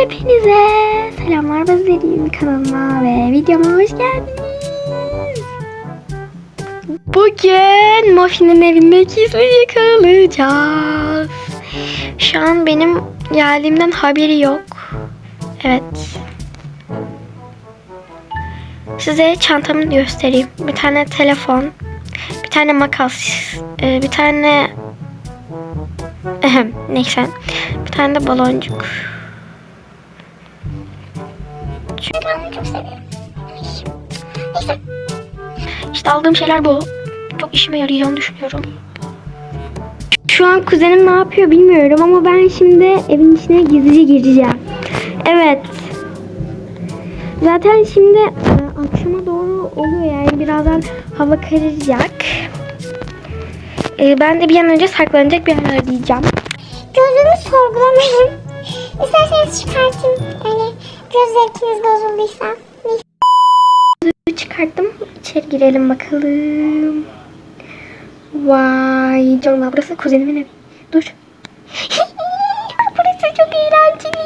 Hepinize selamlar bezlerim kanalıma ve videoma hoş geldiniz. Bugün Muffin'in evinde gizlice kalacağız. Şu an benim geldiğimden haberi yok. Evet. Size çantamı göstereyim. Bir tane telefon, bir tane makas, e, bir tane Ehem, neyse. Bir tane de baloncuk. İşte aldığım şeyler bu. Çok işime yarayacağını düşünüyorum. Şu an kuzenim ne yapıyor bilmiyorum ama ben şimdi evin içine gizlice gireceğim. Evet. Zaten şimdi e, akşama doğru oluyor yani birazdan hava kararacak. E, ben de bir an önce saklanacak bir yer arayacağım. Gözümü sorgulamayın. İsterseniz çıkartayım. Göz zevkiniz bozulduysa. Neyse. Çıkarttım. İçeri girelim bakalım. Vay canına burası kuzenimin evi. Dur. burası çok eğlenceli.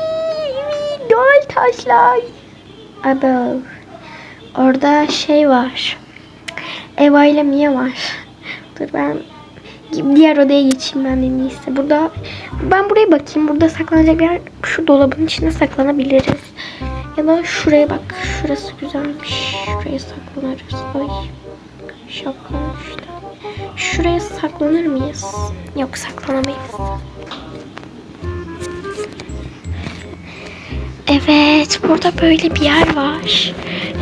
Göl taşlar. Abo. Orada şey var. Eva ile Mia var. Dur ben diğer odaya geçeyim ben en iyisi. Burada ben buraya bakayım. Burada saklanacak yer. Şu dolabın içine saklanabiliriz. Ya da şuraya bak. Şurası güzelmiş. Şuraya saklanırız. Ay. Şapka işte. Şuraya saklanır mıyız? Yok saklanamayız. Evet, burada böyle bir yer var.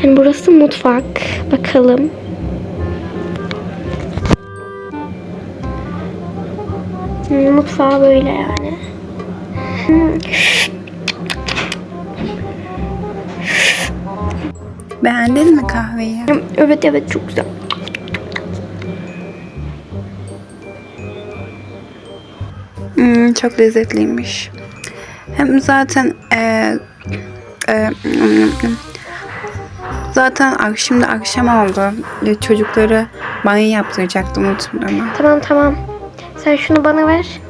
Yani burası mutfak. Bakalım. Hmm, Mutfağı böyle yani. Hmm. Beğendin mi kahveyi? Evet evet çok güzel. Hmm, çok lezzetliymiş. Hem zaten e, e, zaten şimdi akşam oldu. E, Çocukları banyo yaptıracaktım unuttum ama. Tamam tamam. Sen şunu bana ver.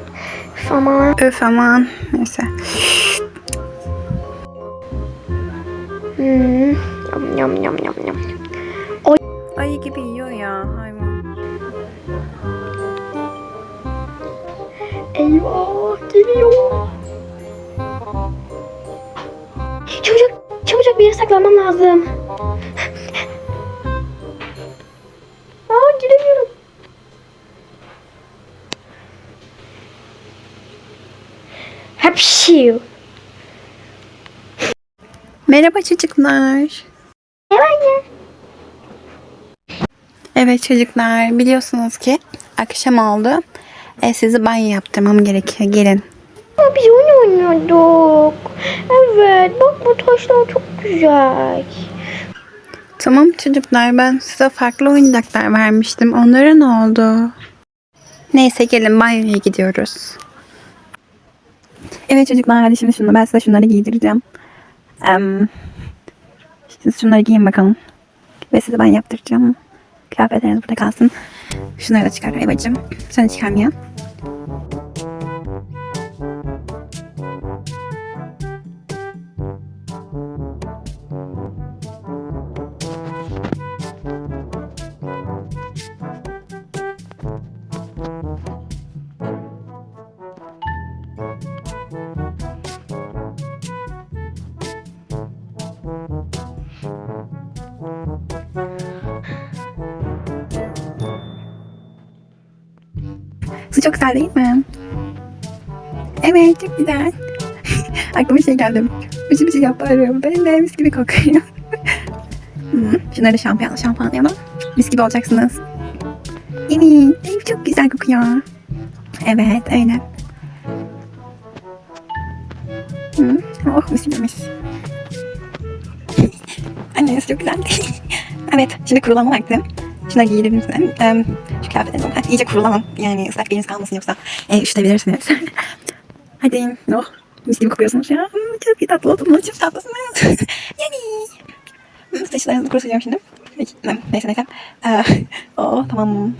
Üf, ama Öf aman. Neyse. hmm. Yam yam yam yam yam. Ayı gibi yiyor ya hayvan. Eyvah geliyor. Çabuk çabucak bir yere saklanmam lazım. Aa giremiyorum. Hapşiu. Merhaba çocuklar. Hemen Evet çocuklar biliyorsunuz ki akşam oldu. E, sizi banyo yaptırmam gerekiyor. Gelin. Ama biz oyun oynuyorduk. Evet bak bu taşlar çok güzel. Tamam çocuklar ben size farklı oyuncaklar vermiştim. Onlara ne oldu? Neyse gelin banyoya gidiyoruz. Evet çocuklar hadi şimdi şunu ben size şunları giydireceğim. Em, siz şunları giyin bakalım. Ve size ben yaptıracağım. Kıyafetleriniz burada kalsın. Şunları da çıkar Evacığım. Sen de Su çok güzel değil mi? Evet çok güzel. Aklıma şey geldi. Bir şey yaparım. Ben de mis gibi kokuyor. Hmm, Şunları şampuanla şampuanlayalım. Mis gibi olacaksınız. Evet. Ev çok güzel kokuyor. Evet öyle. Hmm, Oh mis gibi mis. Anneniz çok güzel. evet şimdi kurulama vakti. Şunları giydirim size. Em, şu kıyafetleri ben iyice kurulamam. Yani ıslak bir kalmasın yoksa e, üşütebilirsiniz. Hadi. Oh. Mis gibi kokuyorsunuz ya. Hmm, Çok tatlı oldunuz. Çok tatlısınız. yani. Hmm, Saçlarınızı kurutacağım şimdi. Peki, Neyse neyse. Ee, oh tamam.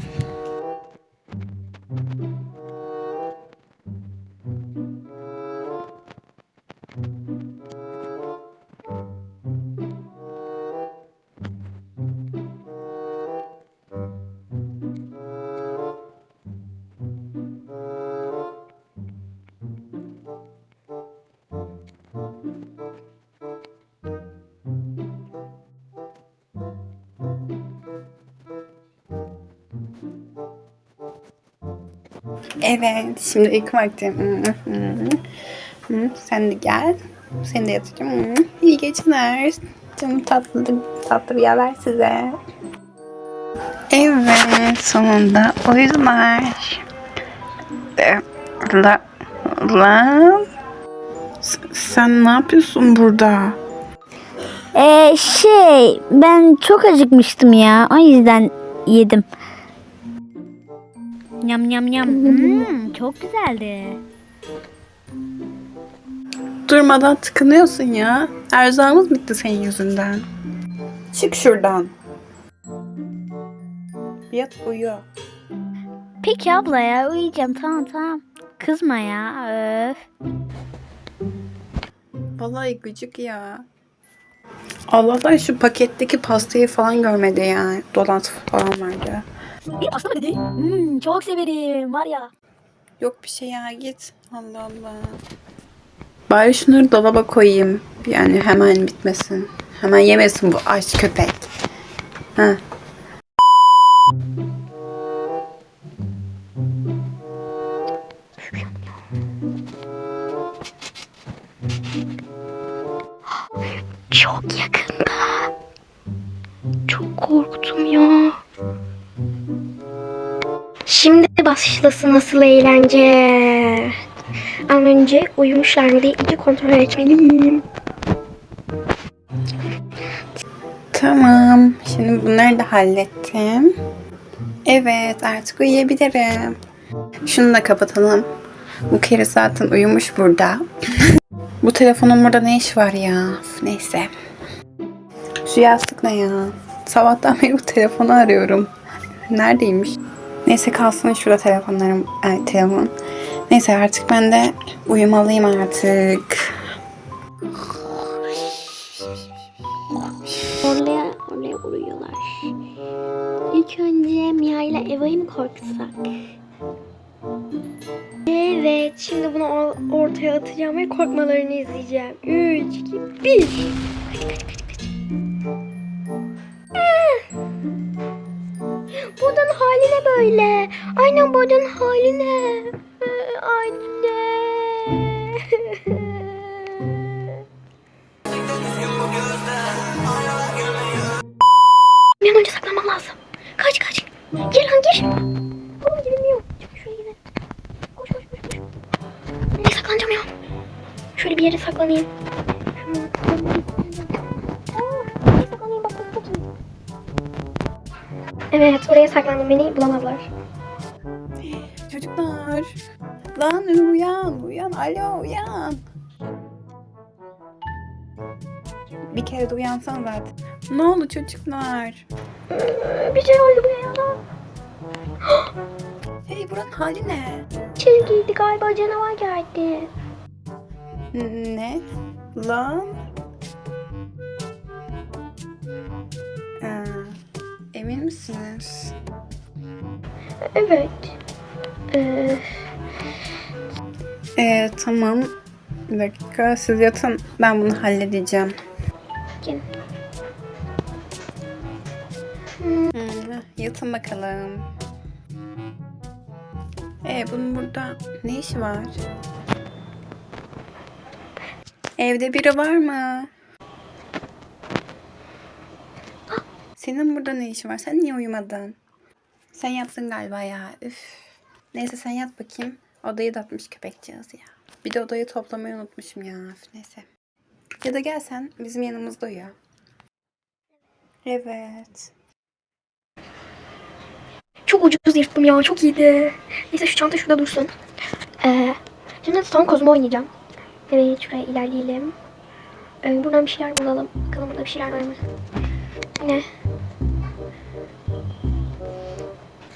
Evet, şimdi uyku vakti. Sen de gel. Seni de yatacağım. İyi geceler. Canım tatlı, tatlı haber size. Evet, sonunda uyudular. La, lan. S- Sen ne yapıyorsun burada? Ee, şey ben çok acıkmıştım ya. O yüzden yedim. Nyam nyam nyam. Hmm, çok güzeldi. Durmadan tıkınıyorsun ya. Erzağımız bitti senin yüzünden. Çık şuradan. Yat uyu. Peki abla ya uyuyacağım tamam tamam. Kızma ya. Öf. Vallahi gıcık ya. Allah'tan şu paketteki pastayı falan görmedi ya. Dolantı falan vardı. Bir pasta mı dedi? Hmm, çok severim var ya. Yok bir şey ya git. Allah Allah. Bari şunları dolaba koyayım. Yani hemen bitmesin. Hemen yemesin bu aç köpek. Ha. Çok yakında. Çok korktum ya. Şimdi başlasın nasıl eğlence. Ama önce uyumuşlar mı diye iyice kontrol etmeliyim. Tamam. Şimdi bunları da hallettim. Evet artık uyuyabilirim. Şunu da kapatalım. Bu kere zaten uyumuş burada. bu telefonun burada ne iş var ya? Neyse. Şu yastık ne ya? Sabahtan beri bu telefonu arıyorum. Neredeymiş? Neyse kalsın şurada telefonlarım. Ay, telefon. Neyse artık ben de uyumalıyım artık. Oraya, oraya uyuyorlar. İlk önce Mia ile Eva'yı mı korkutsak? Evet, şimdi bunu or- ortaya atacağım ve korkmalarını izleyeceğim. 3, 2, 1. Kaç, kaç, kaç, hali ne böyle? Aynen buradan hali ne? Anne. Bir an önce saklanmam lazım. Kaç kaç. Gir lan gir. Oğlum girilmiyor. Çabuk şuraya gidelim. Koş koş koş koş. Nereye saklanacağım ya? Şöyle bir yere saklanayım. Aa, Evet oraya saklandım beni bulamazlar. Çocuklar. Lan uyan, uyan. Alo, uyan. Bir kere de uyansan zaten. Ne oldu çocuklar? Bir şey oldu buraya. Hey buranın hali ne? İçeri girdi galiba canavar geldi. Ne? Lan? Emin misiniz? Evet. Ee, Ee, tamam. Bir dakika siz yatın. Ben bunu halledeceğim. gel. Yatın bakalım. Ee, bunun burada ne işi var? Evde biri var mı? Senin burada ne işin var? Sen niye uyumadın? Sen yattın galiba ya. Üf. Neyse sen yat bakayım. Odayı dağıtmış köpekcağız ya. Bir de odayı toplamayı unutmuşum ya. Üf, neyse. Ya da gel sen bizim yanımızda uyu. Evet. Çok ucuz yırttım ya. Çok iyiydi. Neyse şu çanta şurada dursun. Ee, şimdi son kozma oynayacağım. Evet şuraya ilerleyelim. Ee, buradan bir şeyler bulalım. Bakalım burada bir şeyler var mı? Ne?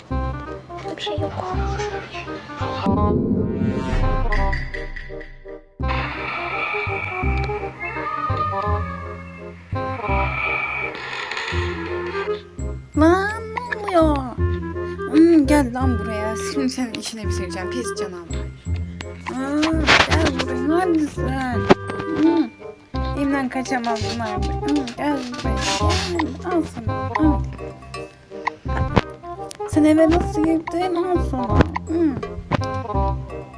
Burada bir şey yok. Lan ne oluyor? Hmm, gel lan buraya. Şimdi senin işine bitireceğim pis canavar. Aa, gel buraya. Neredesin? Elimden gel buraya. Gel. Al sana. Al. Sen eve nasıl girdin? Al sana.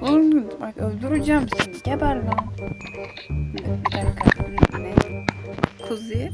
Oğlum bak öldüreceğim seni. Geber lan. Kuzi.